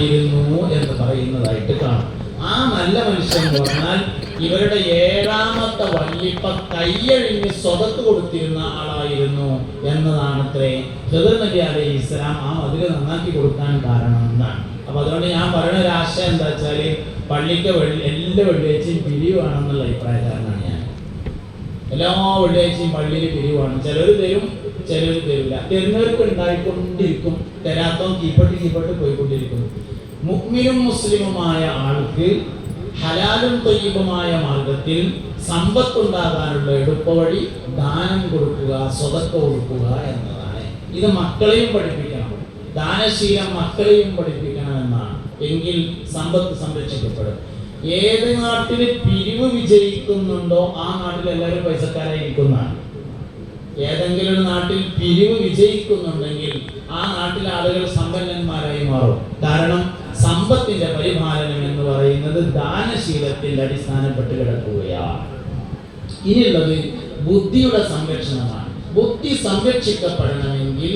മനുഷ്യനായിരുന്നു എന്ന് പറയുന്നതായിട്ട് കാണാം. ആ നല്ല മനുഷ്യൻ എന്ന് പറഞ്ഞാൽ ഇവരുടെ ഏഴാമത്തെ വല്ലിപ്പ കയ്യഴിഞ്ഞ് സ്വതത്ത് കൊടുത്തിരുന്ന ആളായിരുന്നു എന്നതാണ് അത്രേ അലൈഹി ഇസ്ലാം ആ മതിൽ നന്നാക്കി കൊടുക്കാൻ കാരണം എന്നാണ്. അപ്പൊ അതുകൊണ്ട് ഞാൻ പറയുന്ന ഒരു ആശയം എന്താ വെച്ചാൽ പള്ളിക്ക് വെള്ളി എല്ലാ വെള്ളിയാഴ്ചയും പിരിവാണെന്നുള്ള അഭിപ്രായക്കാരനാണ് ഞാൻ. എല്ലാ വെള്ളിയാഴ്ചയും പള്ളിയിൽ പിരിവാണ്. ചിലർ തരും ചിലർ തരില്ല. തരുന്നവർക്ക് ഉണ്ടായിക്കൊണ്ടിരിക്കും. തരാത്തോ കീപ്പട്ട് കീപ്പട്ട് പോയിക്കൊണ്ടിരിക്കും. മുക്മിനും മുസ്ലിമുമായ ആൾക്ക് ഹലാലും തൊയ്യബുമായ മാർഗത്തിൽ സമ്പത്തുണ്ടാകാനുള്ള എളുപ്പവഴി ദാനം കൊടുക്കുക സ്വതക്ക കൊടുക്കുക എന്നതാണ്. ഇത് മക്കളെയും പഠിപ്പിക്കണം. ദാനശീലം മക്കളെയും പഠിപ്പിക്കണം എന്നാണ്. എങ്കിൽ സമ്പത്ത് സംരക്ഷിക്കപ്പെടും. ഏത് നാട്ടിൽ പിരിവ് വിജയിക്കുന്നുണ്ടോ ആ നാട്ടിൽ എല്ലാവരും പൈസക്കാരായിരിക്കുന്നതാണ് ഏതെങ്കിലും ഒരു നാട്ടിൽ പിരിവ് വിജയിക്കുന്നുണ്ടെങ്കിൽ ആ നാട്ടിലെ ആളുകൾ സമ്പന്നന്മാരായി മാറും. കാരണം സമ്പത്തിന്റെ പരിപാലനം എന്ന് പറയുന്നത് ദാനശീലത്തിൽ അടിസ്ഥാനപ്പെട്ട് കിടക്കുകയാണ്. ഇനിയുള്ളത് ബുദ്ധിയുടെ സംരക്ഷണമാണ്. ബുദ്ധി സംരക്ഷിക്കപ്പെടണമെങ്കിൽ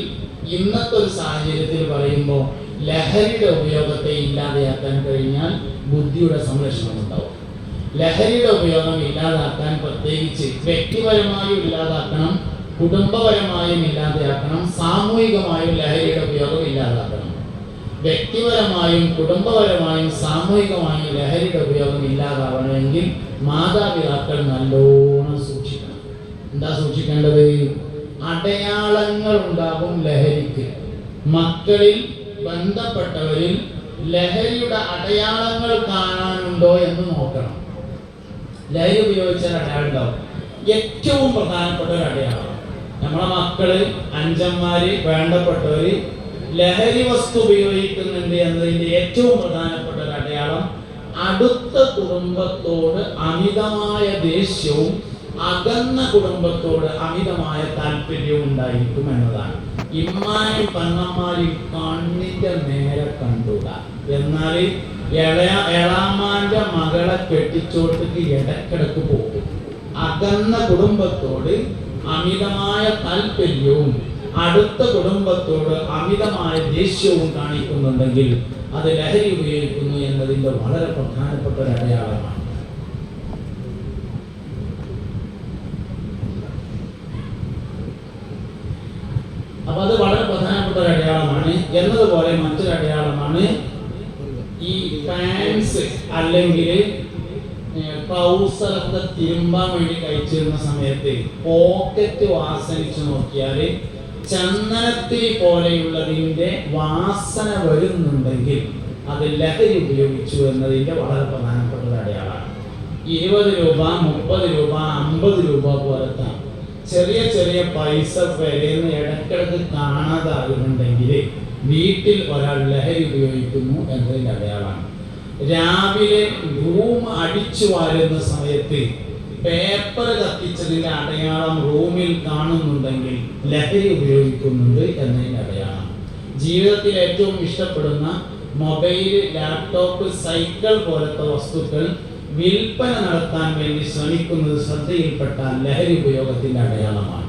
ഇന്നത്തെ ഒരു സാഹചര്യത്തിൽ പറയുമ്പോൾ ലഹരിയുടെ ഉപയോഗത്തെ ഇല്ലാതെയാക്കാൻ കഴിഞ്ഞാൽ ബുദ്ധിയുടെ സംരക്ഷണം ഉണ്ടാവും. ലഹരിയുടെ ഉപയോഗം ഇല്ലാതാക്കാൻ പ്രത്യേകിച്ച് വ്യക്തിപരമായും ഇല്ലാതാക്കണം കുടുംബപരമായും ഇല്ലാതെയാക്കണം സാമൂഹികമായും ലഹരിയുടെ ഉപയോഗം ഇല്ലാതാക്കണം. വ്യക്തിപരമായും കുടുംബപരമായും സാമൂഹികമായും ലഹരിയുടെ ഉപയോഗം ഇല്ലാതാവണമെങ്കിൽ മാതാപിതാക്കൾ നല്ലോണം സൂക്ഷിക്കണം. എന്താ സൂക്ഷിക്കേണ്ടത്? അടയാളങ്ങൾ ഉണ്ടാകും ലഹരിക്ക്. മക്കളിൽ ബന്ധപ്പെട്ടവരിൽ ലഹരിയുടെ അടയാളങ്ങൾ കാണാനുണ്ടോ എന്ന് നോക്കണം. ലഹരി ഉപയോഗിച്ചാൽ അടയാളം ഉണ്ടാവും. ഏറ്റവും പ്രധാനപ്പെട്ട ഒരു അടയാളം. നമ്മളെ മക്കൾ അഞ്ചന്മാര് വേണ്ടപ്പെട്ടവര് ലഹരി വസ്തു ഉപയോഗിക്കുന്നുണ്ട് എന്നതിന്റെ ഏറ്റവും പ്രധാനപ്പെട്ട ഒരു അടയാളം അടുത്ത കുടുംബത്തോട് അമിതമായ ദേഷ്യവും അകന്ന കുടുംബത്തോട് അമിതമായ താല്പര്യവും ഉണ്ടായിരിക്കും എന്നതാണ്. ഇമ്മാനും പന്നന്മാരും കണ്ണിന്റെ നേരെ കണ്ടുക. എന്നാൽ എളാമാന്റെ മകളെ കെട്ടിച്ചോട്ടേക്ക് ഇടക്കിടക്ക് പോകും. അകന്ന കുടുംബത്തോട് അമിതമായ താല്പര്യവും അടുത്ത കുടുംബത്തോട് അമിതമായ ദേഷ്യവും കാണിക്കുന്നുണ്ടെങ്കിൽ അത് ലഹരി ഉപയോഗിക്കുന്നു എന്നതിന്റെ വളരെ പ്രധാനപ്പെട്ട ഒരു അടയാളമാണ്. അപ്പൊ അത് വളരെ പ്രധാനപ്പെട്ട ഒരു അടയാളമാണ്. എന്നതുപോലെ മറ്റൊരു അടയാളമാണ് ഈ പാൻസ് അല്ലെങ്കിൽ ട്രൗസറൊക്കെ തിരുമ്പാൻ വേണ്ടി കഴിച്ചിരുന്ന സമയത്ത് പോക്കറ്റ് വാസനിച്ചു നോക്കിയാൽ ചന്ദനത്തിരി പോലെയുള്ളതിന്റെ വാസന വരുന്നുണ്ടെങ്കിൽ അത് ലഹരി ഉപയോഗിച്ചു എന്നതിന്റെ വളരെ പ്രധാനപ്പെട്ട അടയാളമാണ്. ഇരുപത് രൂപ മുപ്പത് രൂപ അമ്പത് രൂപ പോലത്തെ ചെറിയ ചെറിയ പൈസ വിലയുന്ന ഇടക്കിടക്ക് കാണാതാകുന്നുണ്ടെങ്കിൽ വീട്ടിൽ ഒരാൾ ലഹരി ഉപയോഗിക്കുന്നു എന്നതിന്റെ അടയാളമാണ്. രാവിലെ റൂം അടിച്ചു വാരുന്ന സമയത്ത് പേപ്പർ കത്തിച്ചതിന്റെ അടയാളം റൂമിൽ കാണുന്നുണ്ടെങ്കിൽ ലഹരി ഉപയോഗിക്കുന്നുണ്ട് എന്നതിന്റെ അടയാളം. ജീവിതത്തിൽ ഏറ്റവും ഇഷ്ടപ്പെടുന്ന മൊബൈൽ ലാപ്ടോപ്പ് സൈക്കിൾ പോലത്തെ വസ്തുക്കൾ വിൽപ്പന നടത്താൻ വേണ്ടി ശ്രമിക്കുന്നത് ശ്രദ്ധയിൽപ്പെട്ട ലഹരി ഉപയോഗത്തിന്റെ അടയാളമാണ്.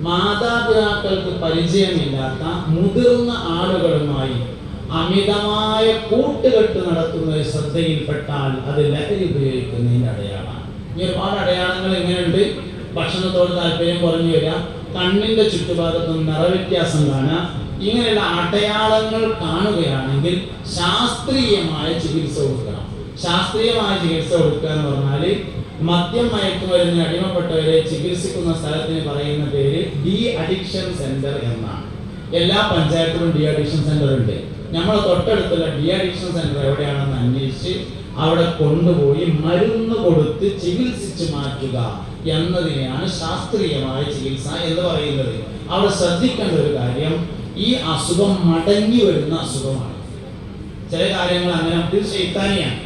മാതാപിതാക്കൾക്ക് പരിചയമില്ലാത്ത മുതിർന്ന ആളുകളുമായി അമിതമായ കൂട്ടുകെട്ട് നടത്തുന്നത് ശ്രദ്ധയിൽപ്പെട്ടാൽ അത് ലഹരി ഉപയോഗിക്കുന്നതിന്റെ അടയാളമാണ്. ഇനി ഒരുപാട് അടയാളങ്ങൾ എങ്ങനെയുണ്ട് ഭക്ഷണത്തോട് താല്പര്യം കുറഞ്ഞു വരിക. കണ്ണിന്റെ ചുറ്റുഭാഗത്തും നിറവ്യത്യാസം കാണാം ഇങ്ങനെയുള്ള അടയാളങ്ങൾ കാണുകയാണെങ്കിൽ ശാസ്ത്രീയമായ ചികിത്സ കൊടുക്കണം. ശാസ്ത്രീയമായ ചികിത്സ കൊടുക്കുക എന്ന് പറഞ്ഞാൽ മദ്യം വരുന്ന അടിമപ്പെട്ടവരെ ചികിത്സിക്കുന്ന സ്ഥലത്തിന് പറയുന്ന പേര് ഡി അഡിക്ഷൻ സെന്റർ എന്നാണ്. എല്ലാ പഞ്ചായത്തിലും ഡി അഡിക്ഷൻ സെന്റർ ഉണ്ട്. നമ്മളെ തൊട്ടടുത്തുള്ള ഡി അഡിക്ഷൻ സെന്റർ എവിടെയാണെന്ന് അന്വേഷിച്ച് അവിടെ കൊണ്ടുപോയി മരുന്ന് കൊടുത്ത് ചികിത്സിച്ച് മാറ്റുക എന്നതിനെയാണ് ശാസ്ത്രീയമായ ചികിത്സ എന്ന് പറയുന്നത്. അവിടെ ശ്രദ്ധിക്കേണ്ട ഒരു കാര്യം ഈ അസുഖം മടങ്ങി വരുന്ന അസുഖമാണ്. ചില കാര്യങ്ങൾ അങ്ങനെ ഇത് ശൈത്താനിയാണ്.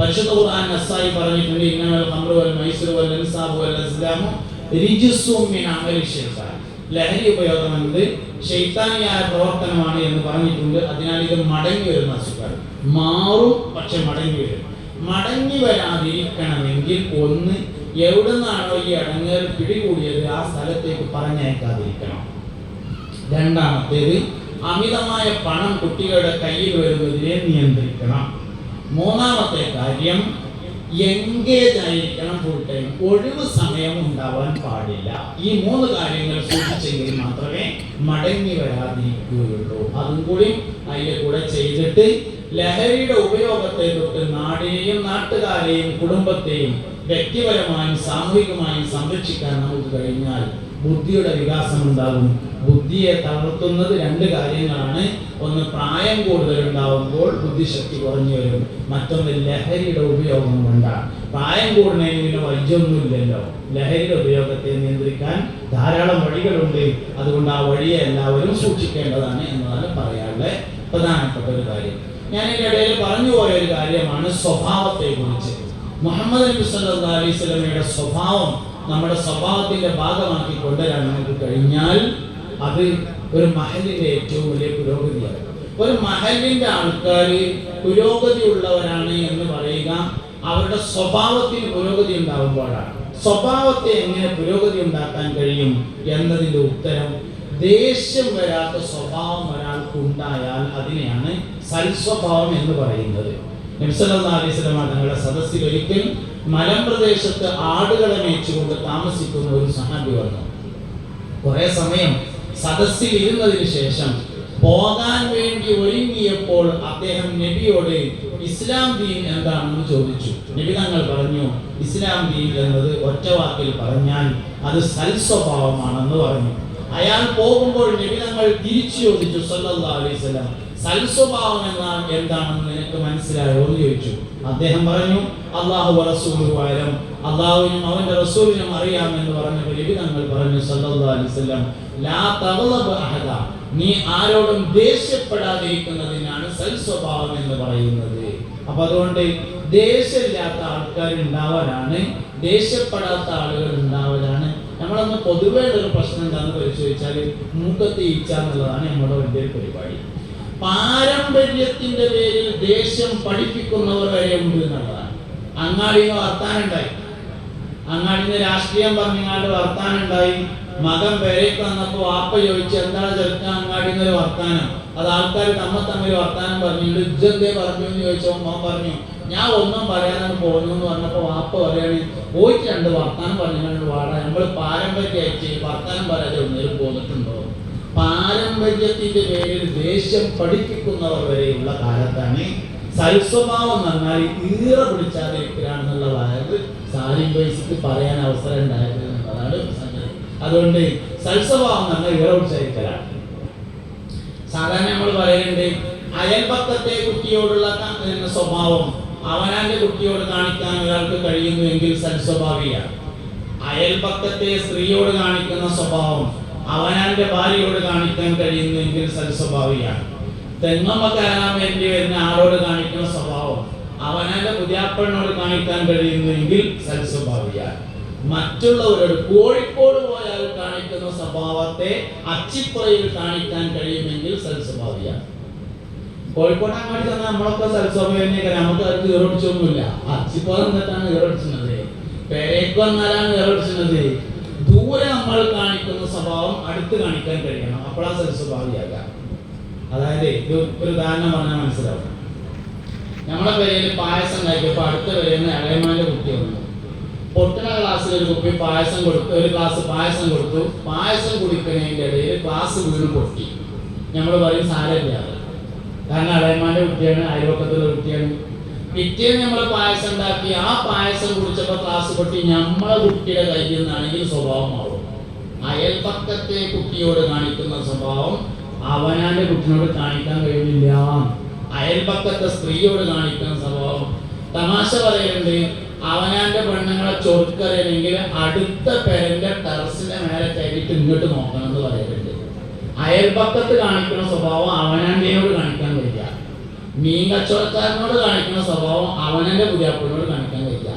പരിശുദ്ധ ഖുർആൻ നസ്സായി പറഞ്ഞിട്ടുണ്ട് ഇന്നൽ ഖംറു വൽ മൈസിറു വൽ ഇൻസാബു വൽ അസ്ലാമു റിജ്സും മിൻ അമലി ലഹരി ഉപയോഗം എന്നത് ശൈത്താനിയായ പ്രവർത്തനമാണ് എന്ന് പറഞ്ഞിട്ടുണ്ട്. അതിനാൽ ഇത് മടങ്ങി വരുന്ന അസുഖം. മാറും പക്ഷെ മടങ്ങി വരും. മടങ്ങി വരാതിരിക്കണമെങ്കിൽ ഒന്ന് എവിടെ നിന്നാണോ ഈ അടങ്ങേർ പിടികൂടിയത് ആ സ്ഥലത്തേക്ക് പറഞ്ഞയക്കാതിരിക്കണം. രണ്ടാമത്തേത് അമിതമായ പണം കുട്ടികളുടെ കയ്യിൽ വരുന്നതിനെ നിയന്ത്രിക്കണം. മൂന്നാമത്തെ കാര്യം എൻഗേജ് ആയിരിക്കണം ഫുൾ ടൈം ഒഴിവ് സമയം ഉണ്ടാവാൻ പാടില്ല. ഈ മൂന്ന് കാര്യങ്ങൾ സൂക്ഷിച്ചെങ്കിൽ മാത്രമേ മടങ്ങി വരാതിരിക്കുകയുള്ളൂ. അതും കൂടി അതിന്റെ കൂടെ ചെയ്തിട്ട് ലഹരിയുടെ ഉപയോഗത്തെ തൊട്ട് നാടിനെയും നാട്ടുകാരെയും കുടുംബത്തെയും വ്യക്തിപരമായും സാമൂഹികമായും സംരക്ഷിക്കാൻ നമുക്ക് കഴിഞ്ഞാൽ ബുദ്ധിയുടെ വികാസം ഉണ്ടാകും. ബുദ്ധിയെ തളർത്തുന്നത് രണ്ട് കാര്യങ്ങളാണ്. ഒന്ന് പ്രായം കൂടുതൽ ബുദ്ധിശക്തി കുറഞ്ഞു വരും. മറ്റൊന്ന് ലഹരിയുടെ ഉപയോഗം കൊണ്ടാണ്. പ്രായം കൂടുന്നതിന് വൈദ്യൊന്നുമില്ലല്ലോ ലഹരിയുടെ ഉപയോഗത്തെ നിയന്ത്രിക്കാൻ ധാരാളം വഴികളുണ്ട്. അതുകൊണ്ട് ആ വഴിയെ എല്ലാവരും സൂക്ഷിക്കേണ്ടതാണ് എന്നതാണ് പറയാനുള്ള പ്രധാനപ്പെട്ട ഒരു കാര്യം. ഞാൻ ഇതിന്റെ ഇടയിൽ പറഞ്ഞു പോയ ഒരു കാര്യമാണ് സ്വഭാവത്തെ കുറിച്ച് മുഹമ്മദ് നബി അലൈഹി സ്വഭാവം നമ്മുടെ സ്വഭാവത്തിന്റെ ഭാഗമാക്കി കൊണ്ടുവരാൻ നമുക്ക് കഴിഞ്ഞാൽ അത് ഒരു മഹലിന്റെ ഏറ്റവും വലിയ പുരോഗതിയാണ്. ഒരു മഹലിന്റെ ആൾക്കാർ പുരോഗതി ഉള്ളവരാണ് എന്ന് പറയുക അവരുടെ സ്വഭാവത്തിൽ പുരോഗതി ഉണ്ടാകുമ്പോഴാണ് സ്വഭാവത്തെ എങ്ങനെ പുരോഗതി ഉണ്ടാക്കാൻ കഴിയും എന്നതിന്റെ ഉത്തരം ദേഷ്യം വരാത്ത സ്വഭാവം ഒരാൾക്ക് ഉണ്ടായാൽ അതിനെയാണ് സൽസ്വഭാവം എന്ന് പറയുന്നത്. തങ്ങളുടെ സദസ്സിൽ ഒരിക്കൽ മലമ്പ്രദേശത്ത് ആടുകളെ മേച്ചുകൊണ്ട് താമസിക്കുന്ന ഒരു സഹാബി വന്നു. കുറെ സമയം സദസ്സിൽ ഇരുന്നതിന് ശേഷം പോകാൻ വേണ്ടി ഒരുങ്ങിയപ്പോൾ അദ്ദേഹം നബിയോട് ഇസ്ലാം ദീൻ എന്താണെന്ന് ചോദിച്ചു. നബി തങ്ങൾ പറഞ്ഞു ഇസ്ലാം ദീൻ എന്നത് ഒറ്റ വാക്കിൽ പറഞ്ഞാൽ അത് സൽസ്വഭാവമാണെന്ന് പറഞ്ഞു. അയാൾ പോകുമ്പോൾ നബി തിരിച്ചു ചോദിച്ചു അലൈഹി വസല്ലം. സൽസ്വഭാവം എന്നാൽ എന്താണെന്ന് നിനക്ക് മനസ്സിലായോ എന്ന് ചോദിച്ചു. അദ്ദേഹം പറഞ്ഞു അള്ളാഹു റസൂലുഹു അലം. അള്ളാഹുവിനും അവന്റെ റസൂലിനും അറിയാം എന്ന് പറഞ്ഞപ്പോൾ നബി തങ്ങൾ പറഞ്ഞു സല്ലല്ലാഹു അലൈഹി വസല്ലം ലാ അഹദ. നീ ആരോടും ദേഷ്യപ്പെടാതിരിക്കുന്നതിനാണ് സൽസ്വഭാവം എന്ന് പറയുന്നത്. അപ്പൊ അതുകൊണ്ട് ദേഷ്യമില്ലാത്ത ആൾക്കാർ ഉണ്ടാവാനാണ് ദേഷ്യപ്പെടാത്ത ആളുകൾ ഉണ്ടാവലാണ് നമ്മളന്ന് പൊതുവേ ഒരു പ്രശ്നം എന്താണെന്ന് വെച്ചാൽ മൂക്കത്ത് ഈച്ച എന്നുള്ളതാണ് നമ്മുടെ വലിയൊരു പരിപാടി. പാരമ്പര്യത്തിന്റെ പേരിൽ ദേഷ്യം പഠിപ്പിക്കുന്നവർ വരെ ഉണ്ട് എന്നുള്ളതാണ്. അങ്ങാടി വർത്താനുണ്ടായി അങ്ങാടിന്ന് രാഷ്ട്രീയം പറഞ്ഞാണ്ട് വർത്താനുണ്ടായി മകം പേരേക്ക് ആപ്പ വാപ്പ ചോദിച്ചു എന്താണ് ചെറുക്കാൻ അങ്ങാടിന്ന് ഒരു വർത്താനം? അത് ആൾക്കാർ തമ്മ തമ്മിൽ വർത്താനം പറഞ്ഞു ഇജ്ജെന്തേ പറഞ്ഞു എന്ന് ചോദിച്ചപ്പോൾ മോൻ പറഞ്ഞു ഞാൻ ഒന്നും പറയാനാണ് പോകുന്നു എന്ന് പറഞ്ഞപ്പോ വാപ്പ പറയാണ് പോയിട്ട് രണ്ട് വർത്താനം പറഞ്ഞു വാടാ. നമ്മൾ പാരമ്പര്യമായിട്ട് വർത്താനം പറയാതെ ഒന്നേലും പോന്നിട്ടുണ്ടോ? പാരമ്പര്യത്തിന്റെ പേരിൽ ദേഷ്യം പഠിപ്പിക്കുന്നവർ വരെയുള്ള കാലത്താണ് സൽസ്വഭാവം നന്നായി ഈറ പിടിച്ചാതിരിക്കലാണെന്നുള്ള വായത് സാലിം പറയാൻ അവസരം ഉണ്ടായത് എന്നുള്ളതാണ് അതുകൊണ്ട് സൽസ്വഭാവം നന്നായി ഈറ പിടിച്ചായിരിക്കലാണ് സാധാരണ നമ്മൾ പറയുന്നുണ്ട് അയൽപക്കത്തെ കുട്ടിയോടുള്ള സ്വഭാവം അവനാന്റെ കുട്ടിയോട് കാണിക്കാൻ ഒരാൾക്ക് കഴിയുന്നുവെങ്കിൽ സൽസ്വഭാവിയാണ് അയൽപക്കത്തെ സ്ത്രീയോട് കാണിക്കുന്ന സ്വഭാവം അവനാന്റെ ഭാര്യയോട് കാണിക്കാൻ കഴിയുന്നുവെങ്കിൽ സൽസ്വഭാവിയാണ് തെങ്ങമ്മ കയറാൻ വേണ്ടി വരുന്ന ആളോട് കാണിക്കുന്ന സ്വഭാവം അവനാന്റെ പുതിയാപ്പണ്ണോട് കാണിക്കാൻ കഴിയുന്നുവെങ്കിൽ സൽസ്വഭാവിയാണ് മറ്റുള്ളവരോട് കോഴിക്കോട് പോയാൽ കാണിക്കുന്ന സ്വഭാവത്തെ അച്ചിപ്പുറയിൽ കാണിക്കാൻ കഴിയുമെങ്കിൽ സൽസ്വഭാവിയാണ് കോഴിക്കോട് അങ്ങോട്ട് ചെന്നാൽ നമ്മളൊക്കെ സൽസ്വഭാവം തന്നെയൊക്കെ നമുക്ക് അത് കീറൊടിച്ചൊന്നുമില്ല. അച്ചിപ്പുറം എന്നിട്ടാണ് കീറൊടിച്ചുന്നത് പേരേക്ക് വന്നാലാണ് കീറൊടിച്ചുന്നത് ദൂരെ നമ്മൾ കാണിക്കുന്ന സ്വഭാവം അടുത്ത് കാണിക്കാൻ കഴിയണം. അപ്പോഴാ സൽസ്വഭാവിയാകാം അതായത് ഇത് ഒരു ഉദാഹരണം പറഞ്ഞാൽ മനസ്സിലാവും. നമ്മളെ പേരിൽ പായസം ഉണ്ടാക്കിയപ്പോൾ അടുത്ത പേരുന്ന ഇളയമാന്റെ കുട്ടി വന്നു. പൊട്ടണ ക്ലാസ്സിൽ ഒരു കുപ്പി പായസം കൊടുത്തു ഒരു ക്ലാസ് പായസം കൊടുത്തു. പായസം കുടിക്കുന്നതിന്റെ ഇടയിൽ ക്ലാസ് വീണ് പൊട്ടി. നമ്മൾ പറയും സാരമില്ല. അത് കാരണം അളയന്മാരുടെ കുട്ടിയാണ് അയൽവക്കത്തുള്ള കുട്ടിയാണ്. പിറ്റേന്ന് നമ്മൾ പായസം ഉണ്ടാക്കി. ആ പായസം കുടിച്ചപ്പോൾ ക്ലാസ് പൊട്ടി നമ്മളെ കുട്ടിയുടെ കയ്യിൽ നിന്നാണെങ്കിൽ സ്വഭാവം മാറും. അയൽപക്കത്തെ കുട്ടിയോട് കാണിക്കുന്ന സ്വഭാവം അവനാന്റെ കുട്ടിനോട് കാണിക്കാൻ കഴിയുന്നില്ല. അയൽപക്കത്തെ സ്ത്രീയോട് കാണിക്കുന്ന സ്വഭാവം തമാശ പറയുന്നുണ്ട് അവനാന്റെ പെണ്ണുങ്ങളെ ചൊറുക്കറിയണമെങ്കിൽ അടുത്ത പെരന്റെ ടെറസിന്റെ മേലെ കയറിയിട്ട് ഇങ്ങോട്ട് നോക്കണം എന്ന് പറയുന്നുണ്ട് അയൽപക്കത്ത് കാണിക്കുന്ന സ്വഭാവം അവനന്റെയോട് കാണിക്കാൻ കഴിയില്ല മീൻ കച്ചവടക്കാരനോട് കാണിക്കുന്ന സ്വഭാവം അവനന്റെ പുതിയാപ്പിളിനോട് കാണിക്കാൻ കഴിയില്ല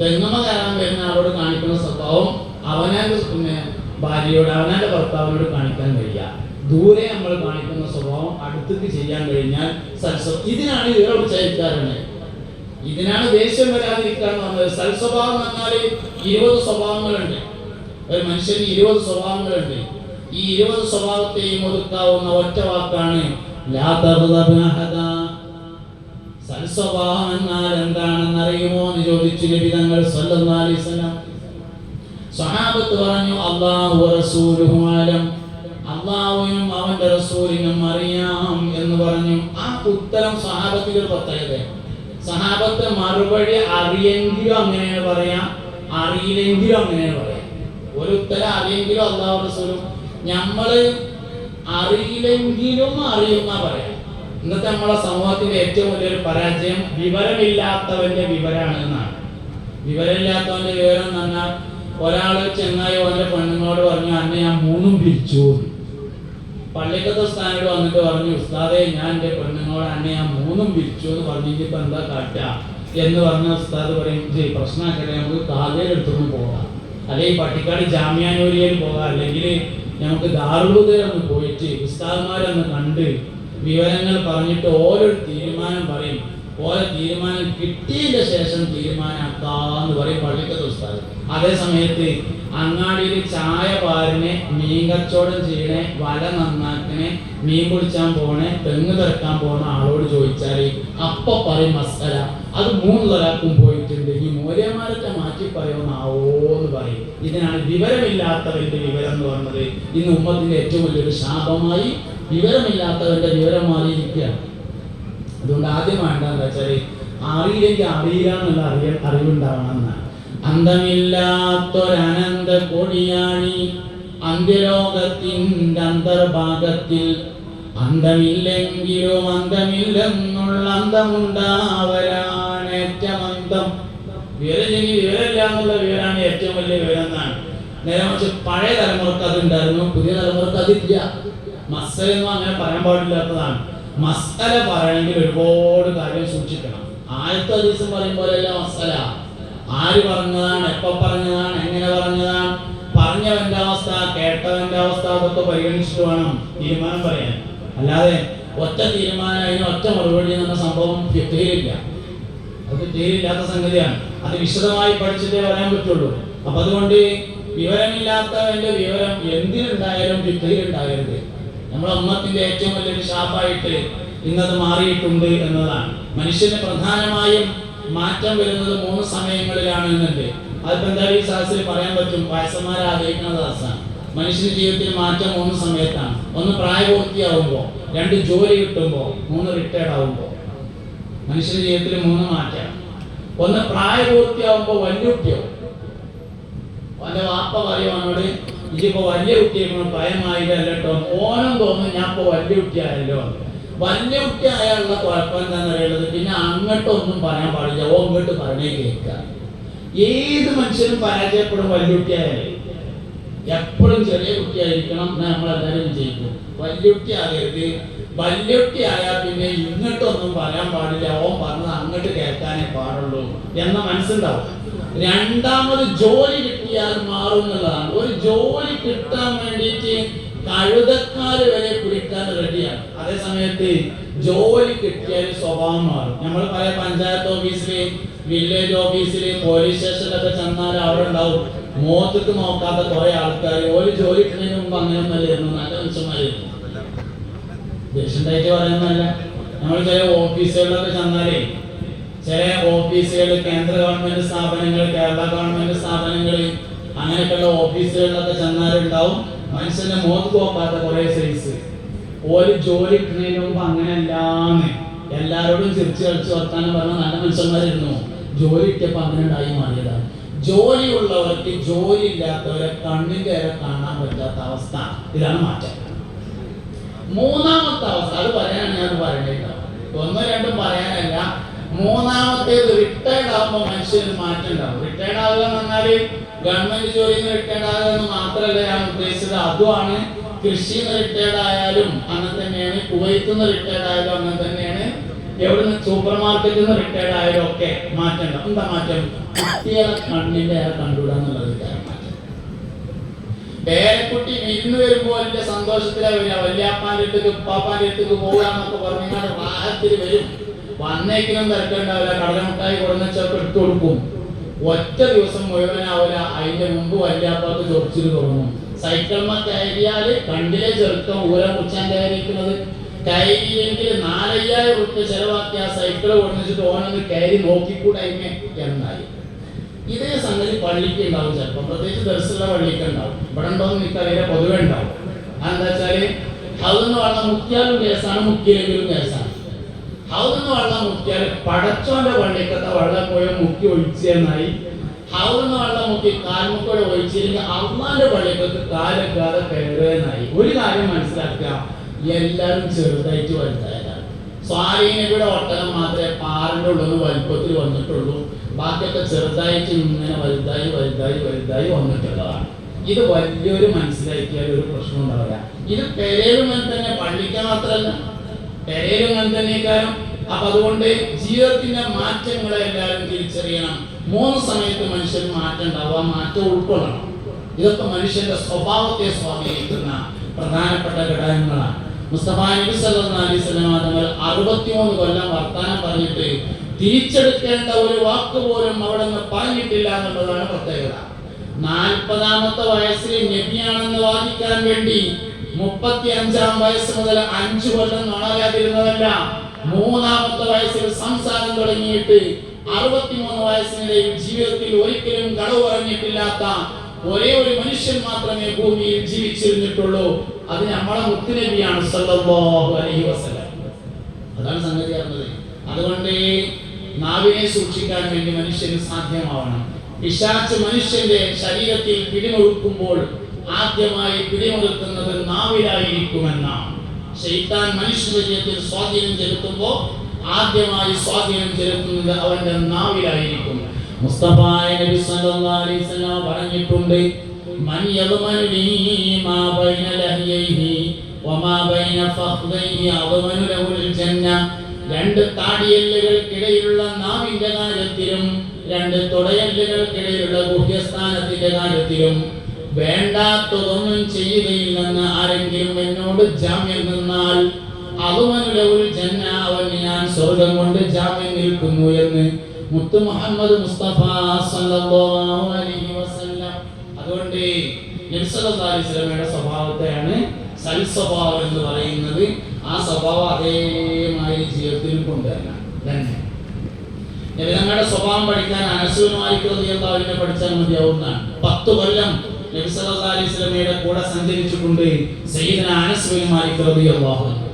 തെങ്ങമ കയറാൻ വരുന്ന ആളോട് കാണിക്കുന്ന സ്വഭാവം അവനന്റെ ഭാര്യയോട് അവനന്റെ ഭർത്താവിനോട് കാണിക്കാൻ കഴിയില്ല ദൂരെ നമ്മൾ കാണിക്കുന്ന സ്വഭാവം അടുത്തേക്ക് ചെയ്യാൻ കഴിഞ്ഞാൽ സൽസ്വ ഇതിനാണ് ഇവരെ ഉച്ചാരിക്കാറുണ്ട് ഇതിനാണ് ദേഷ്യം വരാതിരിക്കാൻ പറഞ്ഞത് സൽസ്വഭാവം എന്നാൽ ഇരുപത് സ്വഭാവങ്ങളുണ്ട്. ഒരു മനുഷ്യന് ഇരുപത് സ്വഭാവങ്ങളുണ്ട്. ഈ ഇരുപത് സ്വഭാവത്തെയും ഒതുക്കാവുന്ന ഒറ്റ വാക്കാണ്. സൽസ്വഭാവം എന്നാൽ എന്താണെന്ന് അറിയുമോ എന്ന് ചോദിച്ചു നബി തങ്ങൾ സല്ലല്ലാഹു അലൈഹി വസല്ലം. സഹാബത്ത് പറഞ്ഞു അല്ലാഹു റസൂലുഹു ആലം. അള്ളാഹുവിനും അവന്റെ റസൂലിനും അറിയാം എന്ന് പറഞ്ഞു. ആ ഉത്തരം സഹാബത്തിന്റെ ഒരു പ്രത്യേകത സഹാബത്ത് മറുപടി അറിയെങ്കിലും അങ്ങനെയാണ് പറയാം അറിയില്ലെങ്കിലും അങ്ങനെയാണ് പറയാം. ഒരു ഉത്തരം അറിയെങ്കിലും അള്ളാഹു റസൂലും നമ്മൾ അറിയില്ലെങ്കിലും അറിയുന്ന പറയാം. ഇന്നത്തെ നമ്മളെ സമൂഹത്തിന്റെ ഏറ്റവും വലിയൊരു പരാജയം വിവരമില്ലാത്തവന്റെ വിവരാണ് എന്നാണ്. വിവരമില്ലാത്തവന്റെ വിവരം എന്ന് പറഞ്ഞാൽ ഒരാൾ ചെന്നായി അവന്റെ പെണ്ണുങ്ങളോട് പറഞ്ഞു അന്നെ ഞാൻ മൂന്നും പിരിച്ചു പള്ളിക്കത്തെ സ്ഥാനോട് വന്നിട്ട് പറഞ്ഞു ഉസ്താദെ ഞാൻ എന്റെ പെണ്ണുങ്ങളോട് അന്നെ ഞാൻ മൂന്നും പിരിച്ചു എന്ന് പറഞ്ഞിട്ട് ഇപ്പൊ എന്താ കാട്ടുക എന്ന് പറഞ്ഞ ഉസ്താദ് പറയും ചെയ് പ്രശ്നമാക്കട്ടെ നമുക്ക് കാതയിൽ എടുത്തൊന്ന് പോകാം. അല്ലെങ്കിൽ പട്ടിക്കാട് ജാമ്യാനൂരിയയിൽ പോകാം. അല്ലെങ്കിൽ നമുക്ക് ദാറുദയിൽ പോയിട്ട് ഉസ്താദ്മാരൊന്ന് കണ്ട് വിവരങ്ങൾ പറഞ്ഞിട്ട് ഓരോ തീരുമാനം പറയും. ഓരോ തീരുമാനം കിട്ടിയതിന്റെ ശേഷം തീരുമാനമാക്കാന്ന് പറയും പള്ളിക്കത്തെ ഉസ്താദ്. അതേ സമയത്ത് അങ്ങാടിയിൽ ചായ പാരിനെ മീൻ കച്ചവടം ചെയ്യണേ വല നന്നാക്കണേ മീൻ പിടിച്ചാൻ പോണേ തെങ്ങ് തിരക്കാൻ പോണ ആളോട് ചോദിച്ചാൽ അപ്പൊ പറയും മസ്സല അത് മൂന്ന് തലാക്കും പോയിട്ടുണ്ട്. ഈ മൂല്യന്മാരൊക്കെ മാറ്റി പറയുമെന്നാവോന്ന് പറയും ഇതിനാണ് വിവരമില്ലാത്തവന്റെ വിവരം എന്ന് പറഞ്ഞത്. ഇന്ന് ഉമ്മത്തിന്റെ ഏറ്റവും വലിയൊരു ശാപമായി വിവരമില്ലാത്തവന്റെ വിവരം മാറിയിരിക്കുകയാണ്. അതുകൊണ്ട് ആദ്യം വേണ്ടെന്ന് വെച്ചാൽ അറിയില്ലെങ്കിൽ അറിയില്ല എന്നുള്ള അറിയ അറിവുണ്ടാവണം എന്നാണ് അന്തമില്ലാത്തൊരനന്ത കൊടിയാണി അന്ത്യലോകത്തിന്റെ അന്തർഭാഗത്തിൽ അന്തമില്ലെങ്കിലും അന്തമില്ലെന്നുള്ള അന്തമുണ്ടാവലാണ് അന്തം വിവരമില്ല എന്നുള്ള വിവരമാണ് ഏറ്റവും വലിയ വിവരം എന്നാണ് നേരെ മറിച്ച് പഴയ തലമുറയ്ക്ക് അത് ഉണ്ടായിരുന്നു പുതിയ തലമുറയ്ക്ക് അതില്ല. മസ്സലൊന്നും അങ്ങനെ പറയാൻ പാടില്ലാത്തതാണ്. മസല പറയണമെങ്കിൽ ഒരുപാട് കാര്യം സൂക്ഷിക്കണം. ആദ്യത്തെ ദിവസം പറയും പോലെയല്ല മസ്കല ആര് പറഞ്ഞതാണ് എപ്പോ പറഞ്ഞതാണ് എങ്ങനെ പറഞ്ഞതാണ്? പറഞ്ഞവന്റെ അവസ്ഥ കേട്ടവന്റെ അവസ്ഥ അതൊക്കെ പരിഗണിച്ചിട്ട് വേണം തീരുമാനം പറയാൻ. അല്ലാതെ ഒറ്റ തീരുമാനം അതിന് ഒറ്റ മറുപടി എന്ന സംഭവം തീരില്ല അത് തീരില്ലാത്ത സംഗതിയാണ്. അത് വിശദമായി പഠിച്ചിട്ടേ വരാൻ പറ്റുള്ളൂ. അപ്പൊ അതുകൊണ്ട് വിവരമില്ലാത്തവന്റെ വിവരം എന്തിനുണ്ടായാലും ഉണ്ടാകരുത് നമ്മുടെ അമ്മത്തിന്റെ ഏറ്റവും വലിയൊരു ശാപായിട്ട് ഇന്നത് മാറിയിട്ടുണ്ട് എന്നതാണ്. മനുഷ്യന് പ്രധാനമായും മാറ്റം വരുന്നത് മൂന്ന് സമയങ്ങളിലാണ് എന്നുണ്ട്. അത് ഈ സദസ്സിൽ പറയാൻ പറ്റും. വയസ്സന്മാരെ ആഗ്രഹിക്കുന്ന ദാസാണ് മനുഷ്യന്റെ ജീവിതത്തിൽ മാറ്റം മൂന്ന് സമയത്താണ്. ഒന്ന് പ്രായപൂർത്തിയാവുമ്പോൾ രണ്ട് ജോലി കിട്ടുമ്പോ മൂന്ന് റിട്ടയർഡ് ആവുമ്പോൾ മനുഷ്യന്റെ ജീവിതത്തിൽ മൂന്ന് മാറ്റം. ഒന്ന് പ്രായപൂർത്തിയാവുമ്പോ വലിയ കുട്ടിയാവും. അവന്റെ വാപ്പ പറയുവാനോട് ഇതിപ്പോ വലിയ കുട്ടിയായിരുന്നു പ്രായമായില്ല കേട്ടോ ഓനം തോന്നുന്നു ഞാൻ ഇപ്പൊ വലിയ കുട്ടിയായല്ലോ. വലിയ കുട്ടിയായുള്ള കുഴപ്പം എന്താണെന്ന് അറിയുന്നത് പിന്നെ അങ്ങോട്ടൊന്നും പറയാൻ പാടില്ല. ഓ ഇങ്ങോട്ട് പറഞ്ഞേ കേൾക്കുക ഏത് മനുഷ്യനും പരാജയപ്പെടും വലിയ കുട്ടിയായാലേ. എപ്പോഴും ചെറിയ കുട്ടിയായിരിക്കണം എന്ന് നമ്മളെല്ലാവരും വിജയിക്കും വലിയ കുട്ടിയാകരുത്. വലിയ കുട്ടിയായാൽ പിന്നെ ഇങ്ങോട്ടൊന്നും പറയാൻ പാടില്ല. ഓൻ പറഞ്ഞത് അങ്ങോട്ട് കേൾക്കാനേ പാടുള്ളൂ എന്ന മനസ്സുണ്ടാവും. രണ്ടാമത് ജോലി കിട്ടിയാൽ മാറും എന്നുള്ളതാണ്. ഒരു ജോലി കിട്ടാൻ വേണ്ടിയിട്ട് കഴുതക്കാര് വരെ കുടിക്കാൻ റെഡിയാണ്. അതേ സമയത്ത് ജോലി കിട്ടിയാൽ സ്വഭാവം മാറും. നമ്മൾ പല പഞ്ചായത്ത് ഓഫീസിൽ വില്ലേജ് ഓഫീസിൽ പോലീസ് സ്റ്റേഷനിലൊക്കെ ചെന്നാൽ അവിടെ ഉണ്ടാവും. മുഖത്തേക്ക് നോക്കാത്ത കുറെ ആൾക്കാർ ഒരു ജോലി കിട്ടുന്നതിന് മുമ്പ് അങ്ങനെയൊന്നല്ലായിരുന്നു നല്ല മനുഷ്യന്മാരായിരുന്നു ദേഷ്യണ്ടായിട്ട് പറയുന്നതല്ല. നമ്മൾ ചില ഓഫീസുകളിലൊക്കെ ചെന്നാലേ ചില ഓഫീസുകൾ കേന്ദ്ര ഗവൺമെന്റ് സ്ഥാപനങ്ങൾ കേരള ഗവൺമെന്റ് സ്ഥാപനങ്ങൾ അങ്ങനെയൊക്കെയുള്ള ഓഫീസുകളിലൊക്കെ ചെന്നാലുണ്ടാവും. മനുഷ്യന്റെ മുഖത്ത് നോക്കാത്ത കുറെ സൈസ് ഒരു ജോലി കിട്ടുന്നതിന് മുമ്പ് അങ്ങനെയല്ലാന്ന് എല്ലാവരോടും ചിരിച്ചു കളിച്ച് വർത്താനം പറഞ്ഞ നല്ല മനുഷ്യന്മാരായിരുന്നു. ജോലി കിട്ടിയപ്പോൾ അങ്ങനെ ഉണ്ടായി മാറിയതാണ് ജോലിയുള്ളവർക്ക് ജോലി ഇല്ലാത്തവരെ കണ്ണിന്റെ വരെ കാണാൻ പറ്റാത്ത അവസ്ഥ. ഇതാണ് മാറ്റം. മൂന്നാമത്തെ അവസ്ഥ. അത് പറയാനാണ് ഞാൻ പറയേണ്ടത് ഒന്നും രണ്ടും പറയാനല്ല. മൂന്നാമത്തേത് റിട്ടയർഡ് ആകുമ്പോൾ മനുഷ്യന് മാറ്റം ഉണ്ടാവും. റിട്ടയർഡ് ആകുക എന്ന് പറഞ്ഞാൽ ഗവൺമെന്റ് ജോലിയിൽ നിന്ന് റിട്ടയർഡ് ആകുക എന്ന് മാത്രമല്ല ഞാൻ ഉദ്ദേശിച്ചത്. അതുമാണ് കൃഷിയിൽ നിന്ന് റിട്ടയർഡ് ആയാലും അങ്ങനെ തന്നെയാണ്. കുവൈത്തിൽ നിന്ന് റിട്ടയർഡ് ആയാലും അങ്ങനെ തന്നെയാണ്. എവിടെ നിന്ന് സൂപ്പർ മാർക്കറ്റിൽ നിന്ന് റിട്ടയർഡ് ആയാലും ഒക്കെ മാറ്റം ഉണ്ടാവും. എന്താ മാറ്റം? കുട്ടികളെ കണ്ണിന്റെ കണ്ടുവിടാന്നുള്ളത് മാറ്റം പേരക്കുട്ടി വിരുന്ന് വരുമ്പോ എന്റെ സന്തോഷത്തിലാ വരിക. വല്യാപ്പാന്റെ അടുത്തേക്ക് ഉപ്പാപ്പാന്റെ അടുത്തേക്ക് പോകാന്നൊക്കെ പറഞ്ഞാൽ വാഹത്തിൽ വരും. വന്നേക്കിനും തിരക്കുണ്ടാവില്ല. കടലമുട്ടായി കൊടുന്നച്ചൊക്കെ എടുത്തു കൊടുക്കും. ഒറ്റ ദിവസം മുഴുവനാവില്ല. അതിന്റെ മുമ്പ് വല്യാപ്പാക്ക് ചൊറിച്ചിൽ തുടങ്ങും. സൈക്കിൾമ കയറിയാൽ കണ്ടിലെ ചെറുക്കം ഊരം കുറിച്ചാൻ കയറിയിരിക്കുന്നത് കയറിയെങ്കിൽ നാലയ്യായിരം റുപ്യ ചെലവാക്കി ആ സൈക്കിൾ കൊണ്ടുവച്ചിട്ട് ഓനൊന്ന് കയറി നോക്കിക്കൂടെ അതിനെ? എന്നായി ഇതേ സംഗതി പള്ളിക്ക് ഉണ്ടാവും ചിലപ്പോൾ പ്രത്യേകിച്ച് ദർശന പള്ളിക്ക് ഉണ്ടാവും. ഇവിടെ ഉണ്ടോന്ന് എനിക്കറിയില്ല പൊതുവെ ഉണ്ടാവും. എന്താ വെച്ചാൽ ഹൗന്ന് വെള്ളം മുക്കിയാലും കേസാണ് മുക്കിയില്ലെങ്കിലും കേസാണ്. ഹൗന്ന് വെള്ളം മുക്കിയാൽ പടച്ചോന്റെ പള്ളിക്കത്തെ വെള്ളം പോയ മുക്കി ഒഴിച്ചെന്നായി ഹൗന്ന് വെള്ളം മുക്കി കാൽമുക്കോടെ ഒഴിച്ചില്ലെങ്കിൽ അമ്മാന്റെ പള്ളിക്കത്ത് കാലെക്കാതെ കയറുകയെന്നായി ഒരു കാര്യം മനസ്സിലാക്കുക എല്ലാവരും ചെറുതായിട്ട് വലുതായതാണ് സ്വാധീനയുടെ ഒട്ടകം മാത്രമേ പാറിന്റെ ഉള്ളിൽ വലുപ്പത്തിൽ വന്നിട്ടുള്ളൂ. ബാക്കിയൊക്കെ ചെറുതായി ഇങ്ങനെ വലുതായി വലുതായി വലുതായി വന്നിട്ടുള്ളതാണ്. ഇത് വലിയൊരു മനസ്സിലാക്കിയാൽ ഒരു പ്രശ്നം ഉണ്ടാവില്ല. ഇത് പെരയിലും തന്നെ പള്ളിക്ക് മാത്രമല്ല പെരയിലും തന്നെ കാരണം അപ്പൊ അതുകൊണ്ട് ജീവിതത്തിന്റെ മാറ്റങ്ങളെ എല്ലാവരും തിരിച്ചറിയണം. മൂന്ന് സമയത്ത് മനുഷ്യന് മാറ്റം ഉണ്ടാവുക മാറ്റം ഉൾക്കൊള്ളണം. ഇതൊക്കെ മനുഷ്യന്റെ സ്വഭാവത്തെ സ്വാധീനിക്കുന്ന പ്രധാനപ്പെട്ട ഘടകങ്ങളാണ്. മുസ്തഫ നബി അലൈഹി വസല്ലം തങ്ങൾ 63 കൊല്ലം വർത്താനം പറഞ്ഞിട്ട് തിരിച്ചെടുക്കേണ്ട ഒരു വാക്ക് പോലും അവിടെ നിന്ന് പറഞ്ഞിട്ടില്ല എന്നുള്ളതാണ് പ്രത്യേകത. നാൽപ്പതാമത്തെ വയസ്സിൽ നബിയാണെന്ന് വാദിക്കാൻ വേണ്ടി മുപ്പത്തി അഞ്ചാം വയസ്സ് മുതൽ അഞ്ചു കൊല്ലം നുണയാതിരുന്നതല്ല മൂന്നാമത്തെ വയസ്സിൽ സംസാരം തുടങ്ങിയിട്ട് അറുപത്തിമൂന്ന് വയസ്സിനിടയിൽ ജീവിതത്തിൽ ഒരിക്കലും കളവ് പറഞ്ഞിട്ടില്ലാത്ത ഒരേ ഒരു മനുഷ്യൻ മാത്രമേ ഭൂമിയിൽ ജീവിച്ചിരുന്നിട്ടുള്ളൂ. അത് നമ്മളെ മുത്തുനബിയാണ് സല്ലല്ലാഹു അലൈഹി വസല്ലം. അതാണ് സംഗതി അറിഞ്ഞത്. അതുകൊണ്ട് നാവിനെ സൂക്ഷിക്കാൻ വേണ്ടി മനുഷ്യന് സാധ്യമാവണം. പിശാച്ച് മനുഷ്യന്റെ ശരീരത്തിൽ പിടിമുറുക്കുമ്പോൾ ആദ്യമായി പിടിമുറുക്കുന്നത് നാവിലായിരിക്കുമെന്നാണ്. ശൈത്താൻ മനുഷ്യ ശരീരത്തിൽ സ്വാധീനം ചെലുത്തുമ്പോൾ ആദ്യമായി സ്വാധീനം ചെലുത്തുന്നത് അവന്റെ നാവിലായിരിക്കും. മുസ്തഫ നബി സല്ലല്ലാഹു അലൈഹി വസല്ലം പറഞ്ഞിട്ടുണ്ട് മൻ യദ്മനു ലീ മാ ബൈന ലഹ്യൈഹി വമാ ബൈന ഫഖ്ദൈഹി അദ്മനു ലഹുൽ ജന്ന രണ്ട് താടിയെല്ലുകൾക്കിടയിലുള്ള നാവിന്റെ കാര്യത്തിലും രണ്ട് തുടയെല്ലുകൾക്കിടയിലുള്ള ഗുഹ്യസ്ഥാനത്തിന്റെ കാര്യത്തിലും വേണ്ടാത്തതൊന്നും ചെയ്യുകയില്ലെന്ന് ആരെങ്കിലും എന്നോട് ജാമ്യം നിന്നാൽ അവനുലവുൽ ജന്ന അവന് ഞാൻ സ്വർഗം കൊണ്ട് ജാമ്യം നിൽക്കുന്നു എന്ന് മുത്തു മുഹമ്മദ് മുസ്തഫ സല്ലല്ലാഹു അലൈഹി വസല്ലം. അതുകൊണ്ട് നബി സല്ലല്ലാഹു അലൈഹി വസല്ലമയുടെ സ്വഭാവത്തെയാണ് സൽ സ്വഭാവം എന്ന് പറയുന്നത്. ആ സ്വഭാവം അതേമായി ജീവിതത്തിൽ കൊണ്ടുവരണം. തന്നെ നബി തങ്ങളുടെ സ്വഭാവം പഠിക്കാൻ അനസുമാരിക്കുന്നതിനെ പഠിച്ചാൽ മതിയാവുന്നതാണ്. പത്ത് കൊല്ലം നബി സല്ലല്ലാഹു അലൈഹി വസല്ലമയുടെ കൂടെ സഞ്ചരിച്ചുകൊണ്ട് സയ്യിദന അനസ് ബിൻ മാലിക് റളിയല്ലാഹു അൻഹു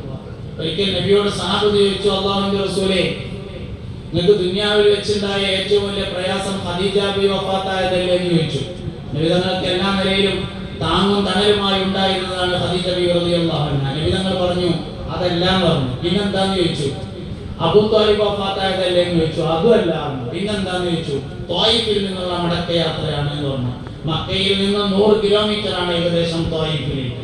ഒരിക്കൽ നബിയോട് സഹാബത്ത് ചോദിച്ചു അള്ളാഹുവിന്റെ റസൂലേ നിങ്ങൾക്ക് ദുനിയാവിൽ വെച്ചുണ്ടായ ഏറ്റവും വലിയ പ്രയാസം ഖദീജ ബി വഫാത്തായതല്ലേ എന്ന് ചോദിച്ചു. നബി തങ്ങൾക്ക് എല്ലാ നിലയിലും താങ്ങും തണലുമായി ഉണ്ടായിരുന്നതാണ് ഖദീജ ബി റളിയല്ലാഹു അൻഹ. പറഞ്ഞു അതെല്ലാം പറഞ്ഞു. പിന്നെന്താന്ന് ചോദിച്ചു? അബൂ താലിബ് വഫാത്തായതല്ലേ എന്ന് ചോദിച്ചു. അതുമല്ല. പിന്നെന്താന്ന് ചോദിച്ചു? തോയിഫിൽ നിന്നുള്ള മടക്ക യാത്രയാണ് എന്ന് പറഞ്ഞു. മക്കയിൽ നിന്ന് നൂറ് കിലോമീറ്റർ ആണ് ഏകദേശം തോയിഫിലേക്ക്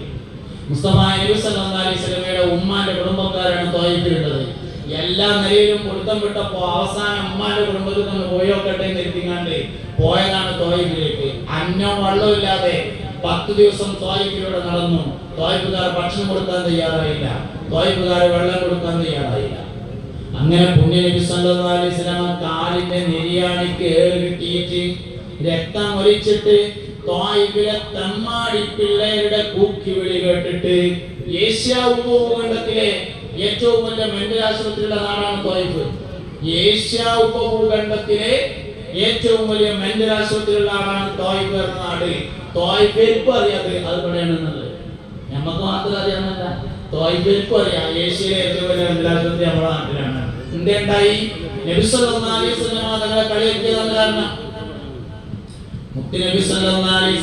മുസ്തഫ നബി സല്ലല്ലാഹു അലൈഹി വസല്ലമയുടെ ഉമ്മാന്റെ കുടുംബക്കാരാണ് ത്വായിഫിലുള്ളത്. എല്ലാ നിലയിലും പൊരുത്തം വിട്ടപ്പോ അവസാനം ഉമ്മാന്റെ കുടുംബത്തിൽ നിന്ന് പോയോക്കട്ടെ എന്ന് എത്തിങ്ങാണ്ട് പോയതാണ് തോയിപ്പിലേക്ക് അന്നം വെള്ളമില്ലാതെ പത്ത് ദിവസം തോയിപ്പിലൂടെ നടന്നു. തോയിപ്പുകാർ ഭക്ഷണം കൊടുക്കാൻ തയ്യാറായില്ല. തോയിപ്പുകാർ വെള്ളം കൊടുക്കാൻ തയ്യാറായില്ല. അങ്ങനെ പുണ്യ നബി അലൈഹി വസല്ലമ കാലിന്റെ നെരിയാണിക്ക് ഏറ് കിട്ടിയിട്ട് രക്തം ഒലിച്ചിട്ട് ത്വായിഫിലെ തമ്മാടി പിള്ളേരുടെ കൂക്കി വിളി കേട്ടിട്ട് ഏഷ്യ ഉപഭൂഖണ്ഡത്തിലെ ഏറ്റവും വലിയ മെന്റൽ ആശുപത്രിയുടെ നാടാണ് തോയിഫ് ഏഷ്യ ഉപഭൂഖണ്ഡത്തിലെ ഏറ്റവും വലിയ മെന്റൽ ആശുപത്രിയുള്ള ആളാണ് തോയിഫ് എന്ന നാട്. എനിക്കും അറിയാതെ അത് പറയണമെന്നത് നമുക്ക് മാത്രം അറിയാമല്ല ത്വായിഫിൽക്കും അറിയാം. ഏഷ്യയിലെ ഏറ്റവും വലിയ മെന്റൽ ആശുപത്രി നമ്മുടെ നാട്ടിലാണ്. എന്തുണ്ടായി തങ്ങളെ കാരണം? മുത്ത് നബി സല്ലല്ലാഹു അലൈഹി